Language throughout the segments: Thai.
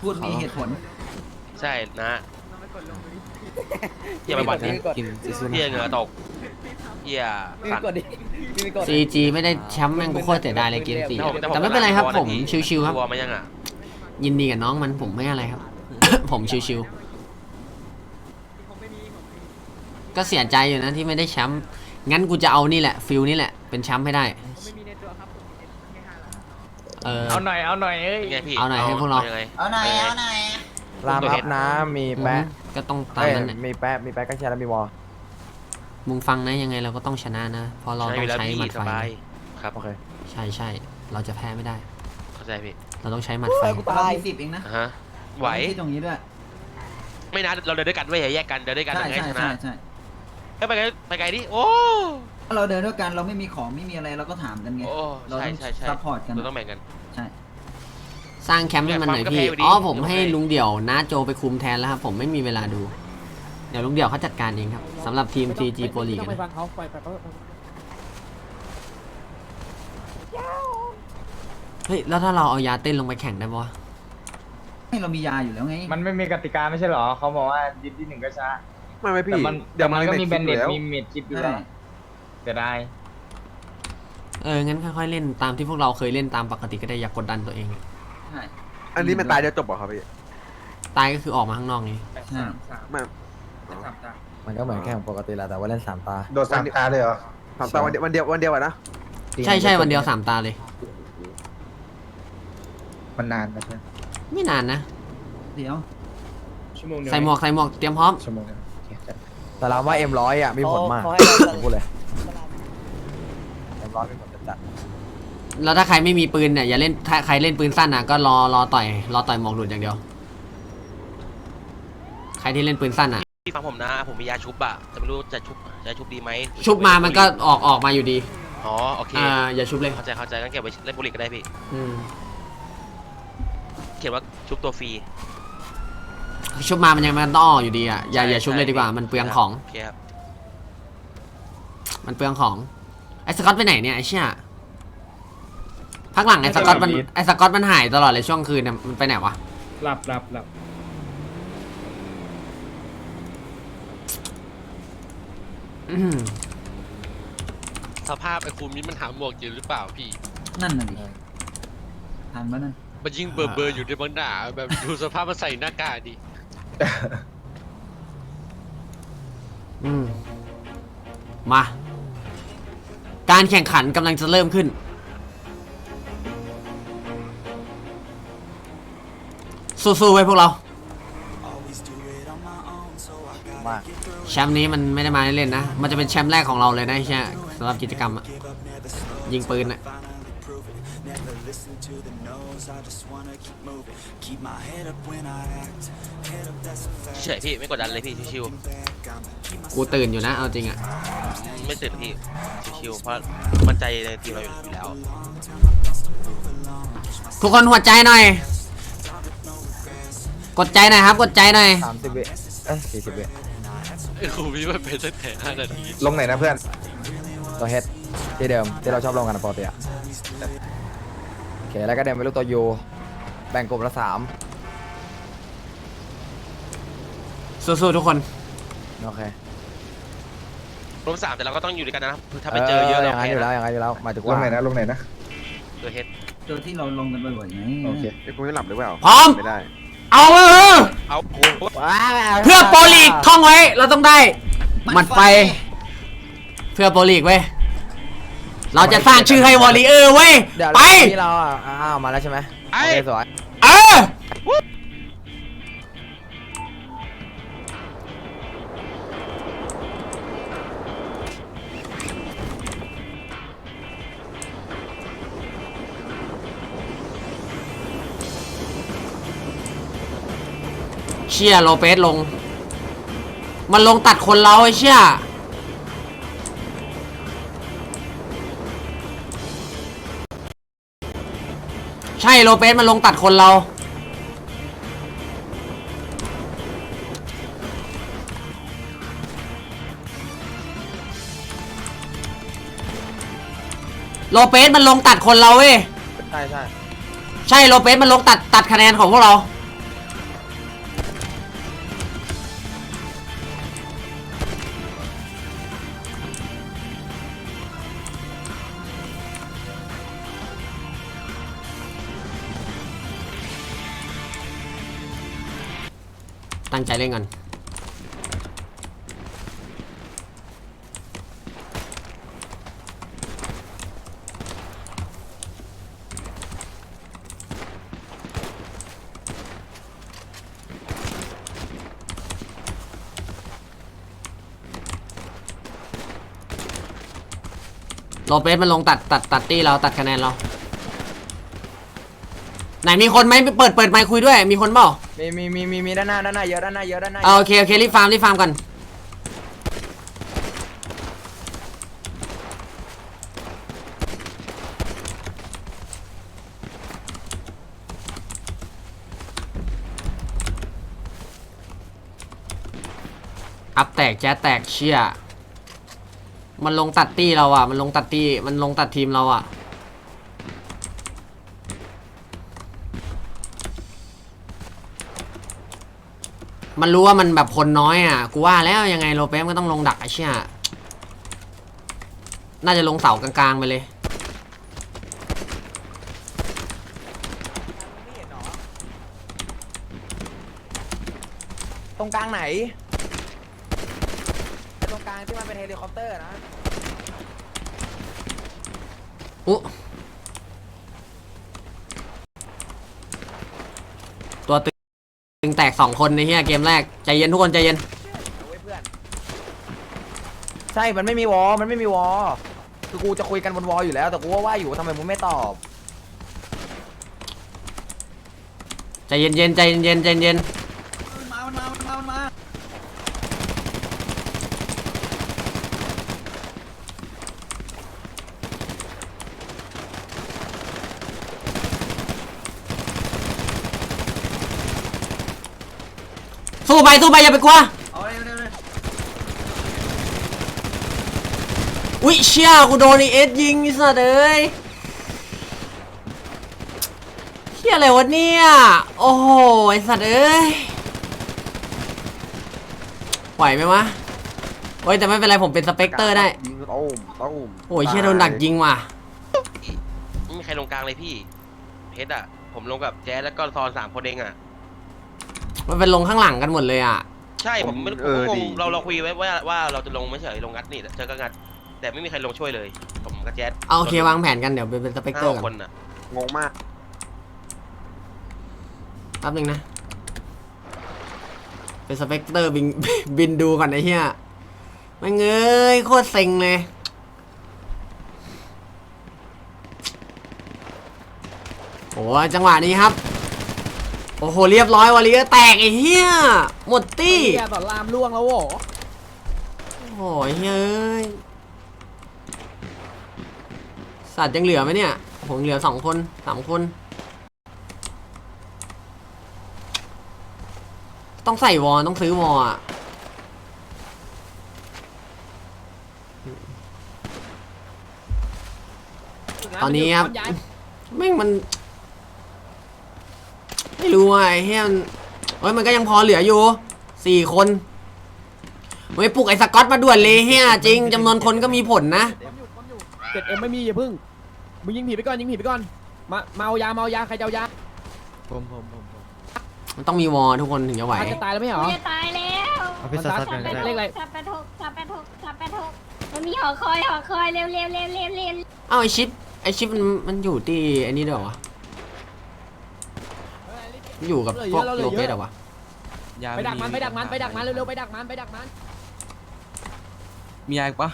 พูดมีเหตุผล ใช่นะอย่าไปบ่นพี่นะกดกินซิซุเฮียนะเหงื่อตกเฮียพี่สั่นกดดิพี่กดซีจีไม่ได้แชมป์แม่งกูโคตรเสียดายเลยเกมสี่แต่ผมแต่ไม่เป็นไรครับผมชิวๆครับกลัวไหมยังอะยินดีกับน้องมันผมไม่อะไรครับ ผมชิวๆก็เสียใจอยู่นะที่ไม่ได้แชมป์งั้นกูจะเอานี่แหละฟิลนี่แหละเป็นแชมป์ให้ได้ เออ เอาหน่อยเอาหน่อยเอ้ยเป็นไงพี่เอาหน่อยให้พวกเรา ยังไง เอาหน่อยยังไงเอาหน่อยรามรับนะมีแปะก็ต้องตามเอ้ยนั้นแหละมีแปะมีแปะก็แชร์แล้วมีวอลมึงฟังนะยังไงเราก็ต้องชนะนะเพราะเราใช่ต้องแล้วใช้พี่หมัดสไฟบายครับโอเคใช่ใช่เราจะแพ้ไม่ได้ เข้าใจพี่เราต้องใช้หมัดไฟกูเราตายมีสิบเองนะอ่าฮะไหวที่ตรงนี้ด้วยไม่นะเราเดินด้วยกันเว้ยอย่าแยกกันเดินด้วยกันใช่ยังไงใช่ชนะใช่ใช่ เอ้ยไปไกลไปไกลดิโอ้ ถ้าเราเดินด้วยกันเราไม่มีของไม่มีอะไรเราก็ถามกันไง โอ้เราใช่ต้องใช่ใช่ซัพพอร์ตกัน เราต้องแบ่งกัน ใช่สร้างแคมป์ให้มันหน่อยเนี่ยพี่ความกระเพาะดีอ๋อผมยกให้ให้ลุงเดี่ยวน้าโจไปคุมแทนแล้วครับ ผมไม่มีเวลาดู เดี๋ยวลุงเดี่ยวเขาจัดการเองครับสำหรับทีม TG Pro League ไม่ต้องไปนะฟังเขาไปไปไปไปเฮ้ย แล้วถ้าเราเอายาเต้นลงไปแข่งได้ปะวะให้เรามียาอยู่แล้วไงมันไม่มีกติกาไม่ใช่เหรอ เขาบอกว่ายิบที่หนึ่งก็ชนะไม่ไม่พี่แต่มันเดี๋แต่ยวมันก็มีคแบลินปเด็ดแล้วมีเม็ดชิปอยู่ใช่แล้ว จะได้ เออ งั้นค่อยๆเล่นตามที่พวกเราเคยเล่นตามปกติก็ได้อย่ากดดันตัวเอง ใช่อันนี้มันตายเดี๋ยวจบเหรอครับพี่ตายก็คือออกมาข้างนอกไงใช่ไม่มันก็เหมือนแข่งปกติแหละแต่ว่าเล่นสามตาโดนสามตาเลยเหรอสามตาวันเดียววันเดียววันเดียวอะนะใช่ใช่วันเดียวสามตาเลย มันนานนะเพื่อนไม่นานนะ เดี๋ยวใส่หมวกใส่หมวกเตรียมพร้อมชั่วโมงนึงโอเคจัดแต่เราว่าเอ็มร้อยอะมีผลมากเขาให้เราผมพูดเลย เอ็มร้อยมีผลจัดแล้วถ้าใครไม่มีปืนเนี่ยอย่าเล่นถ้าใครเล่นปืนสั้นอะก็รอรอต่อยรอต่อยหมวกหลุดอย่างเดียว ใครที่เล่นปืนสั้นอะ พี่ฟังผมนะ ผมมียาชุบอะแต่ไม่รู้จะชุบจะชุบดีไหมชุบมามันก็ออกออกมาอยู่ดี อ๋อโอเคอ่าอย่าชุบเลยเข้าใจเข้าใจงั้นเก็บไว้เล่นบุหรี่ก็ได้พี่ อืมเขียนว่าชุบตัวฟรีชุบมามันยังมันต้องออกอยู่ดีอะอย่าอย่าชุบเลยดีกว่ามันเปลืองของโอเคครับมันเปลืองของไอ้ สกอตไปไหนเนี่ยไอ้เชี่ยพักหลังไอ้สกอตมันไอ้สกอตมันหายตลอดเลยช่วงคืนเนี่ยมันไปไหนวะหลับหลับหลับอืมสภาพไอ้คูมินมันหาหมวกอยู่หรือเปล่าพี่ นั่นน่ะดิทันปะนั่นมันยิ่งเบอร์เบอร์อยู่ในบางหนาแบบดูสภาพมันใส่หน้ากากดิอืมมา การแข่งขันกำลังจะเริ่มขึ้น สู้ๆไว้พวกเรา มากแชมป์นี้มันไม่ได้มาเล่นๆนะ มันจะเป็นแชมป์แรกของเราเลยนะไอ้เชี่ยสำหรับกิจกรรมอะยิงปืนอะเฉยพี่ไม่กดดันเลยพี่ชิวกูตื่นอยู่นะ เอาจริงอะๆ ไม่ตื่นพี่ชิวๆเพราะมั่นใจในทีมเราอยู่แล้ว ทุกคนหัวใจหน่อย กดใจหน่อยครับ กดใจหน่อย สามสิบวิเอ้ยสี่สิบวิไอ้คูมินมันเป็นตั้งแต่ห้านาทีลงไหนนะเพื่อนตัวเฮดที่เดิมที่เราชอบลงกันนะปกติอะโอเคแล้วก็เดินไปลูกตัวยูแบ่งกลุ่มละสามสู้ๆทุกคน โอเค รวมสามแต่เราก็ต้องอยู่ด้วยกันนะครับถ้าไปเจอเยอะอเราย่างนั้นแพ้อยู่แล้วนะอย่างนั้นอยู่แล้วหมายถึงลว่างไหนนะลงไหนนะตัวเฮดเจอที่เราลงกันบ่อยๆไงโอเค ไอ้คุณไม่หลับหรือเปล่า พร้อม ไม่ได้ เอาเออเอาโอ้เพื่อโปรลีกท่องไว้ เราต้องได้หมัดไฟ เพื่อโปรลีกเว้ย เราจะสร้างชื่อให้วอลเลเยอร์เว้ย เดี๋ยวไป ที่เราอะอ้าวมาแล้วใช่ไหมไอ้โอเคสวยเออ ชี่ยโลเปสลง มันลงตัดคนเราไอ้เชี่ยใช่โลเปสมันลงตัดคนเรา โลเปสมันลงตัดคนเราเว้ย ใช่ใช่ใช่โลเปสมันลงตัดตัดคะแนนของพวกเรา ตั้งใจเล่นกันโลเปสมันลงตัดตัดตัดตี้เราตัดคะแนนเรา ไหนมีคนไหมเปิดเปิดไมค์คุยด้วย มีคนเปล่า มีมีมีมีมีด้านหน้าด้านหน้าเยอะด้านหน้าเยอะด้านหน้าเอาโอเคโอเครีบฟาร์มรีบฟาร์มกันอัพแตกแจ๊สแตกเชี่ยมันลงตัดตี้เราอะ มันลงตัดตี้มันลงตัดทีมเราอะ มันรู้ว่ามันแบบคนน้อยอะ กูว่าแล้วยังไงโลเปสก็ต้องลงดักไอ้เชี่ยน่าจะลงเสากลางๆไปเลยตรงกลางไหนไอ้ตรงกลางที่มันเป็นเฮลิคอปเตอร์นะ อุ๊ตัวตึงตึ งแตกสองคนในเฮียเกมแรกใจเย็นทุกคนใจเย็นเอาไว้เพื่อนใช่ มันไม่มีวอลมันไม่มีวอลคือกูจะคุยกันบนวอลอยู่แล้ว แต่กูว่าว่าอยู่ทำไมมึงไม่ตอบใจเย็นเย็นๆใจเย็นเย็นๆใจเย็นมันมา มันมา มันมา มันมา สู้ไปสู้ไปอย่าไปกลัวเอาเร็วเร็วเร็วอุ๊ยเชี่ยกูโดนไอเอสยิงไอ้สัตว์เอ้ยเชี่ยอะไรวะเนี่ยโอ้โหไอสัตว์เอ้ยไหวไหมวะโอ้ยแต่ไม่เป็นไรผมเป็นสเปกเตอร์ได้ยิงตุ้มตุ้มโอ้ยเชี่ยโดนดักยิงว่ะไม่มีใครลงกลางเลยพี่เพชรอะ ผมลงกับแจ๊สแล้วก็ซอนสามคนเองอะ มันเป็นลงข้างหลังกันหมดเลยอะ ใช่ผมไม่ผมก็งงเราเราคุยไว้ว่าว่าเราจะลงไม่ใช่เหรอลงงัดนี่เจอก็งัด แต่ไม่มีใครลงช่วยเลย ผมกับแจ๊สเอาโอเควางแผนกันเดี๋ยวเป็นสเปกเตอห้าร์หกักคนนอะงงมาก แป๊บนึงนะ เป็นสเปกเตอร์บิน บินดูก่อนไอ้เหี้ยแม่งเอ้ยโคตรเซ็งเลย โอ้ยจังหวะนี้ครับ โอ้โหเรียบร้อยวอลเลย์แตกไอ้เหี้ยหมดตี้เฮียต่อรามล่วงแล้วโว้โอ้ยเฮ้ยสัตว์ยังเหลือไหมเนี่ยผมเหลือสองคนสามคน ต้องใส่วอลต้องซื้อวอลอะตอนนี้ครับย้ายแม่งมันไม่ รู้อะไอ้เฮียมันเฮ้ยมันก็ยังพอเหลืออยู่สี่คนเฮ้ยปลุกไอ้สกอตมาด่วนเลยเฮียจริงจำนวนคนก็มีผลนะเจ็ดเอ็มไม่มีอย่าพึ่งมึงยิงผีไปก่อนยิงผีไปก่อนมาเมายาเมายาใครจะเอายามันต้องมีวอลทุกคนถึงจะไหวอาจจะตายแล้วไม่เหรอ จะตายแล้วเอาไปซัดกันก็ได้ เลขอะไรสับแปดหกสับแปดหกสับแปดหกมันมีหอคอยหอคอยเร็วเร็วเร็วเร็วเร็วเอ้าไอชิปไอชิปมันมันอยู่ที่ไอันนี้ด้วยเหรอวะมัน อยู่กับพวกโลเปสเหรอวะไปดักมันไปดักมันไปดักมันเร็วๆไปดักมันไปดักมันมียาอีกปะ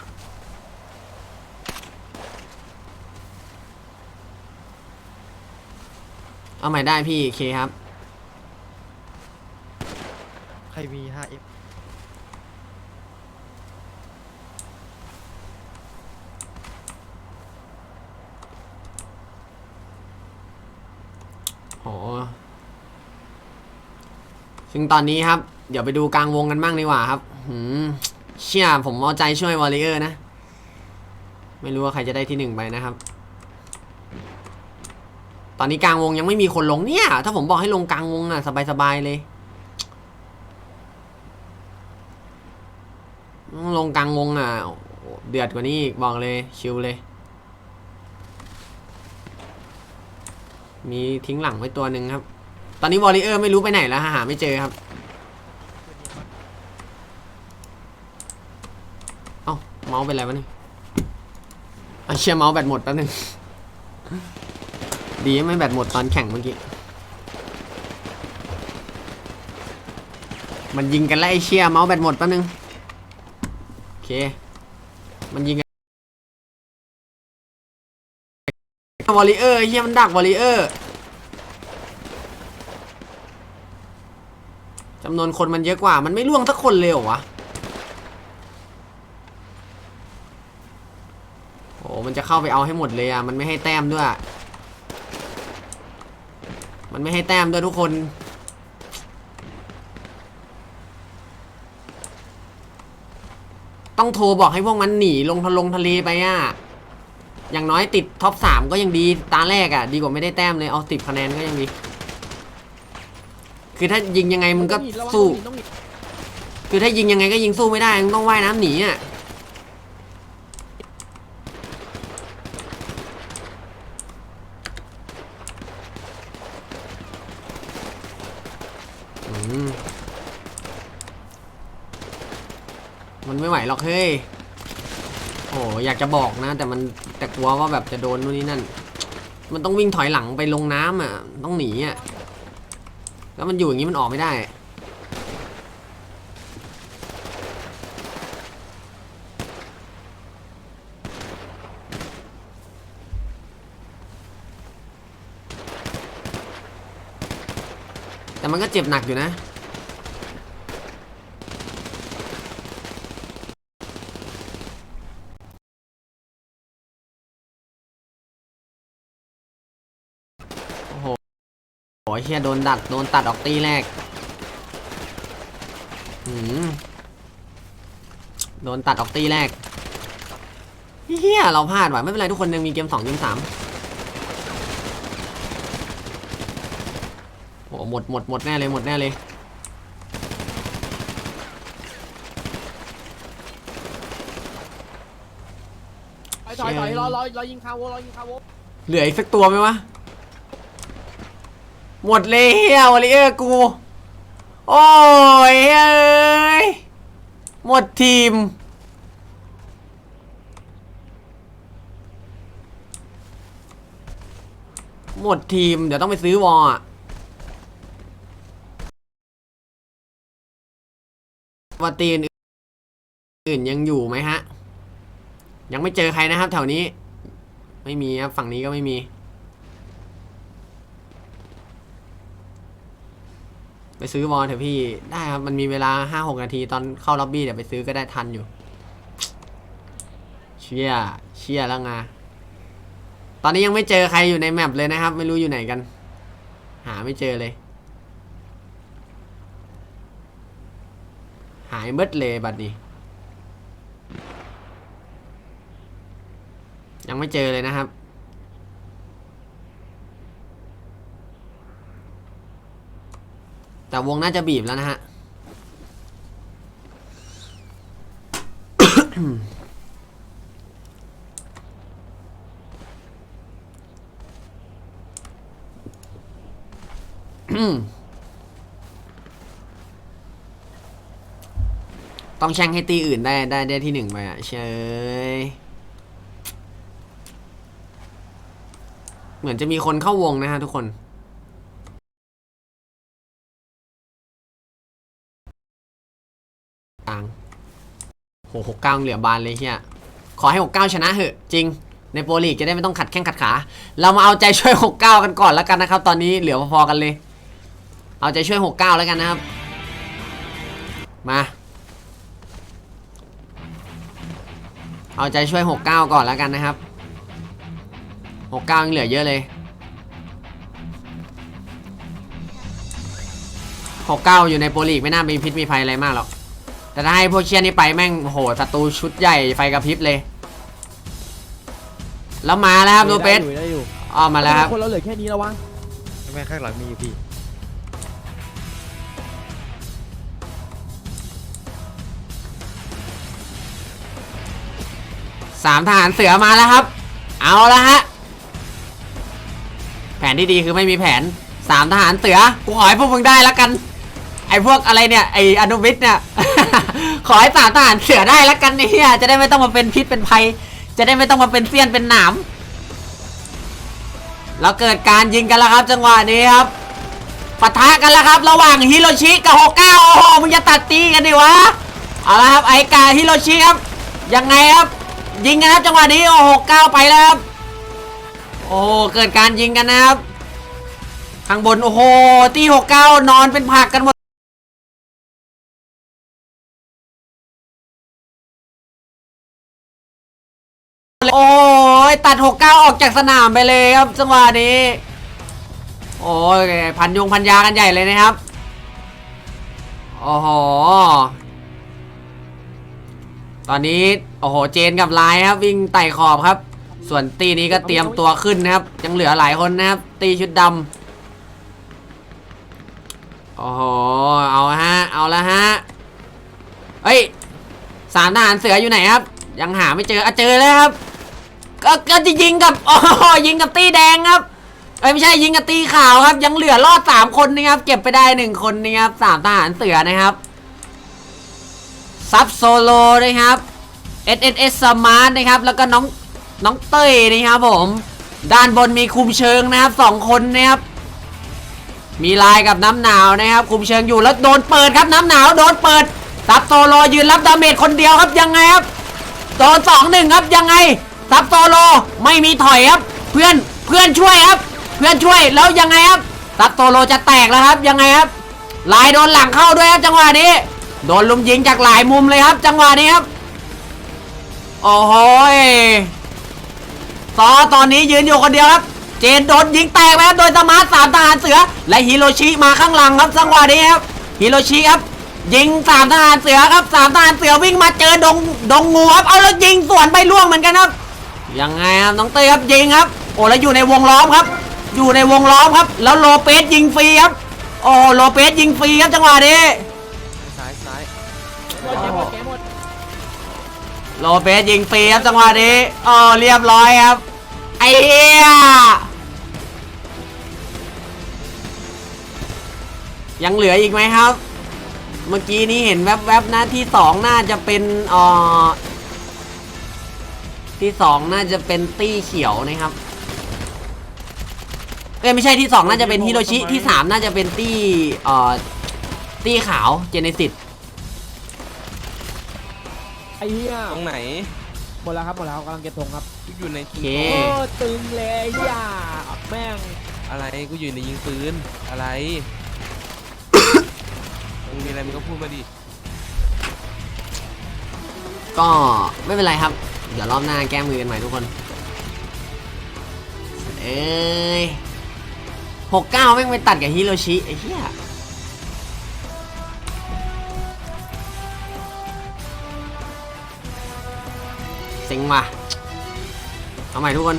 เอาใหม่ได้พี่เคครับ ใครมี 5F โห ซึ่งตอนนี้ครับ เดี๋ยวไปดูกลางวงกันบ้างดีกว่าครับหืมเชี่ยผมเอาใจช่วยวอลเลเยอร์นะ ไม่รู้ว่าใครจะได้ที่หนึ่งไปนะครับ ตอนนี้กลางวงยังไม่มีคนลงเนี่ย ถ้าผมบอกให้ลงกลางวงอะสบายๆเลยลงกลางวงอะเดือดกว่านี้อีกบอกเลยชิลเลย มีทิ้งหลังไว้ตัวหนึ่งครับ ตอนนี้วอลเลเยอร์ไม่รู้ไปไหนแล้วหาไม่เจอครับ เอ้าเมาส์เป็นไรวะเนี่ยไอเชียเมาส์แบตหมดแป๊บนึง ดีไม่แบตหมดตอนแข่งเมื่อกี้ มันยิงกันแล้วไอเชียเมาส์แบตหมดแป๊บนึง โอเค มันยิงกันวอลเลเยอร์เฮียมันดักวอลเลเยอร์ จำนวนคนมันเยอะกว่า มันไม่ล่วงสักคนเลยเหรอวะโอ้มันจะเข้าไปเอาให้หมดเลยอะ มันไม่ให้แต้มด้วย มันไม่ให้แต้มด้วยทุกคน ต้องโทรบอกให้พวกมันหนีลงทะลงทะเลไปอะ อย่างน้อยติดท็อปสามก็ยังดี ตาแรกอะ ดีกว่าไม่ได้แต้มเลย เอาติดคะแนนก็ยังดี คือถ้ายิงยังไงมึงก็ระวังสู้ ต้องหนีคือถ้ายิงยังไงก็ยิงสู้ไม่ได้มึงต้องว่ายน้ำหนีอะ อืมมันไม่ไหวหรอกเฮ้ย โอ้อยากจะบอกนะ แต่มันแต่กลัวว่าแบบจะโดนนู่นนี่นั่น มันต้องวิ่งถอยหลังไปลงน้ำอะ ต้องหนีอะ แล้วมันอยู่อย่างนี้มันออกไม่ได้ แต่มันก็เจ็บหนักอยู่นะ โอ้โหโอ้ย เฮียโดนดัดโดนตัดออกตีแรกหืมโดนตัดออกตีแรกเฮียเราพลาดว่ะไม่เป็นไรทุกคนยังมีเกมสองเกมสามโอ้หมดหมดหมดแน่เลยหมดแน่เลยถอยถอยถอยรอรอรอยิงคาโวรอยิงคาโวเหลืออีกสักตัวไหมวะ หมดเลยเฮียวอลเลเยอร์กู โอ้ยเฮ้ย หมดทีม หมดทีม เดี๋ยวต้องไปซื้อวอลอะว่าตีนอื่นยังอยู่ไหมฮะ ยังไม่เจอใครนะครับแถวนี้ ไม่มีครับ ฝั่งนี้ก็ไม่มี ไป ซื้อวอลเถอะพี่ ได้ครับ มันมีเวลาห้าหกนาทีตอนเข้าล็อบบี้เดี๋ยวไปซื้อก็ได้ทันอยู่ เชี่ยเชี่ยแล้วไงตอนนี้ยังไม่เจอใครอยู่ในแมปเลยนะครับ ไม่รู้อยู่ไหนกัน หาไม่เจอเลย หายเบิดเลยบัดนี้ ยังไม่เจอเลยนะครับ แต่วงน่าจะบีบแล้วนะฮะ ต้องแช่งให้ตีอื่นได้ได้ได้ที่หนึ่งไปอะเชยเหมือนจะมีคนเข้าวงนะฮะทุกคน โหหกเก้าเหลือบานเลยเฮียขอให้หกเก้าชนะเหอะ จริง ในโปรลีกจะได้ไม่ต้องขัดแข้งขัดขา เรามาเอาใจช่วยหกเก้ากันก่อนแล้วกันนะครับ ตอนนี้เหลือพอๆกันเลย เอาใจช่วยหกเก้าแล้วกันนะครับ มาเอาใจช่วยหกเก้าก่อนแล้วกันนะครับหกเก้ายังเหลือเยอะเลยหกเก้าอยู่ในโปรลีกไม่น่ามีพิษมีภัยอะไรมากหรอก แต่ถ้าให้พวกเชียนี่ไปแม่งโอ้โหศัตรูชุดใหญ่ไฟกระพริบเลย แล้วมาแล้วครับดูเป็ดได้อยู่ได้อยู่อ้อมมาแล้วครับคนเราเหลือแค่นี้แล้ววะแม่ข้างหลังมีอยู่พี่สามทหารเสือมาแล้วครับ เอาละฮะ แผนที่ดีคือไม่มีแผนสามทหารเสือ กูขอให้พวกมึงได้แล้วกัน ไอ้พวกอะไรเนี่ยไอ้อนุวิทย์เนี่ย ขอให้สามทหารเสือได้แล้วกันเนี่ยจะได้ไม่ต้องมาเป็นพิษเป็นภัย จะได้ไม่ต้องมาเป็นเสี้ยนเป็นหนามแล้วเกิดการยิงกันแล้วครับ จังหวะนี้ครับปะทะกันแล้วครับ ระหว่างฮิโรชิกับฮอกก้าโอ้โหมึงจะตัดตีกันดิวะเอาละครับไอกาฮิโรชิครับยังไงครับ ยิงกันครับจังหวะนี้โอ้โหก้าวไปแล้วครับโอ้เกิดการยิงกันนะครับข้างบนโอ้โหตีหกเก้านอนเป็นผักกันหมด ดหกเก้าออกจากสนามไปเลยครับจังหวะนี้ โอ้ยพันยงพันยากันใหญ่เลยนะครับโอ้โหตอนนี้โอ้โหเจนกับไลน์ครับ วิ่งไต่ขอบครับ ส่วนตีนี้ก็เตรียมตัวขึ้นนะครับ ยังเหลือหลายคนนะครับ ตีชุดดำโอ้โหเอาฮะเอาละฮะเฮ้ยสามทหารเสืออยู่ไหนครับ ยังหาไม่เจออะเจอแล้วครับ ก็ก็จะยิงกับอ้โหยิงกับตีแดงครับเอ้ยไม่ใช่ยิงกับตีขาวครับ ยังเหลือรอดสามคนนะครับ เก็บไปได้หนึ่งคนนะครับสามทหารเสือนะครับซับโซโลนะครับ S S S Smart นะครับ แล้วก็น้องน้องเต้ยนะครับผม ด้านบนมีคุมเชิงนะครับสองคนนะครับ มีลายกับน้ำหนาวนะครับ คุมเชิงอยู่แล้วโดนเปิดครับน้ำหนาวโดนเปิดซับโซโลยืนรับดาเมจคนเดียวครับยังไงครับโดนสองหนึ่งครับยังไง ซับโซโลไม่มีถอยครับ เพื่อนเพื่อนช่วยครับ เพื่อนช่วยแล้วยังไงครับซับโซโลจะแตกแล้วครับยังไงครับลายโดนหลังเข้าด้วยครับจังหวะนี้โดนลุมยิงจากหลายมุมเลยครับ จังหวะนี้ครับโอ้โหซอตอนนี้ยืนอยู่คนเดียวครับ เจนโดนยิงแตกไปครับโดยสมาร์ทสามทหารเสือ และฮิโรชิมาข้างหลังครับจังหวะนี้ครับฮิโรชิครับยิงสามทหารเสือครับสามทหารเสือวิ่งมาเจอดงดงงูครับเอาแล้วยิงสวนไปล่วงเหมือนกันครับ ยังไงครับน้องเต้ยครับยิงครับ โอ้แล้วอยู่ในวงล้อมครับ อยู่ในวงล้อมครับ แล้วโลเปสยิงฟรีครับ โอ้โลเปสยิงฟรีครับจังหวะนี้ซ้ายซ้ายหมดแกหมดแกหมดโลเปสยิงฟรีครับจังหวะนี้อ๋อเรียบร้อยครับไอ้เหี้ยยังเหลืออีกไหมครับ เมื่อกี้นี้เห็นแวบๆนะที่สองน่าจะเป็นเอ่อ ที่สองน่าจะเป็นตี้เขียวนะครับเอ้ยไม่ใช่ที่สองน่าจะเป็นฮิโรชิที่สามน่าจะเป็นตี้เอ่อตี้ขาวเจเนซิสไอ้เหี้ยตรงไหนหมดแล้วครับหมดแล้วกำลังเก็บธงครับกูอยู่ในโอยิงเคโอ้ตึงเลยอย่าแม่งอะไรกูอยู่ในยิงปืนอะไรมึงมีอะไรมึงก็พูดมาดิก็ไม่เป็นไรครับ เดี๋ยวรอบหน้าแก้มือกันใหม่ทุกคน เอ้ยหกเก้าแม่งไปตัดกับฮิโรชิไอ้เหี้ยเซ็งว่ะเอาใหม่ทุกคน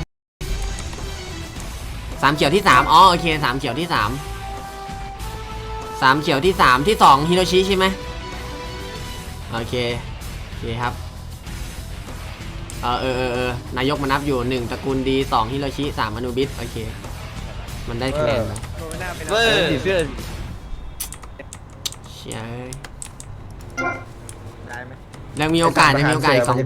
สามเขียวที่สามอ๋อโอเคสามเขียวที่สามสามเขียวที่สามที่สองฮิโรชิใช่ไหมโอเค โอเคครับ เออเออเออเออนายกมานับอยู่หนึ่งตระกูลดีสองฮิโรชิสามอนุบิสโอเค มันได้คะแนนแล้วเว้ยสีเสื้อเชี่ยเอ้ยได้ไหมยังมีโอกาสยังมีโอกาสอีกสอง